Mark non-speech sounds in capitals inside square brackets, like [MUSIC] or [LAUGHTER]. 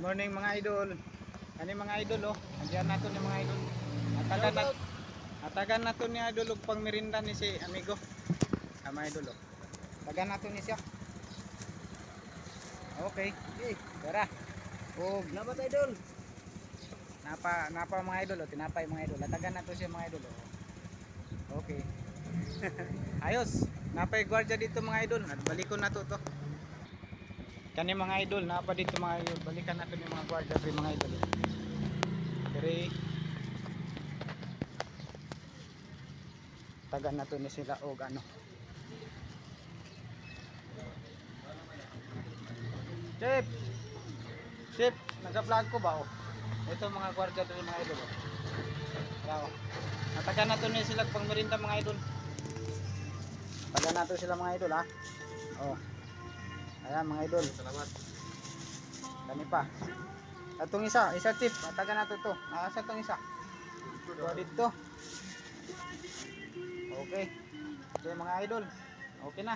morning mga idol. Kani mga idol oh. Andiyan nato ni mga idol. Atagan na Atagan nato ni idol og pang merinda ni si amigo. Ah, mga idol oh. Tagan nato ni siya. Okay. Okay. Tara. Og Salamat idol. napa napa mga idol oh, tinapay mga idol. Atagan nato siya mga idol oh. Okay. [LAUGHS] Ayos. Napay gwardiya dito mga idol. At balikon nato to. Kani mga idol, napa dito mga idol. Balikan nato ni mga gwardiya diri mga idol. Diri tagan nato ni sila og ano. Chip. Chip, naka-vlog ko ba oh? Ito mga gwardiya diri mga idol. Bravo. Natagan nato ni sila pang merinda mga idol. Tagan nato sila mga idol ha. Oh. Ayan mga idol. Salamat. Kani pa. Atong isa, isa tip. Matagan nato to. Nakasa tong isa. Ito dito. Okay. Okay mga idol. Okay na.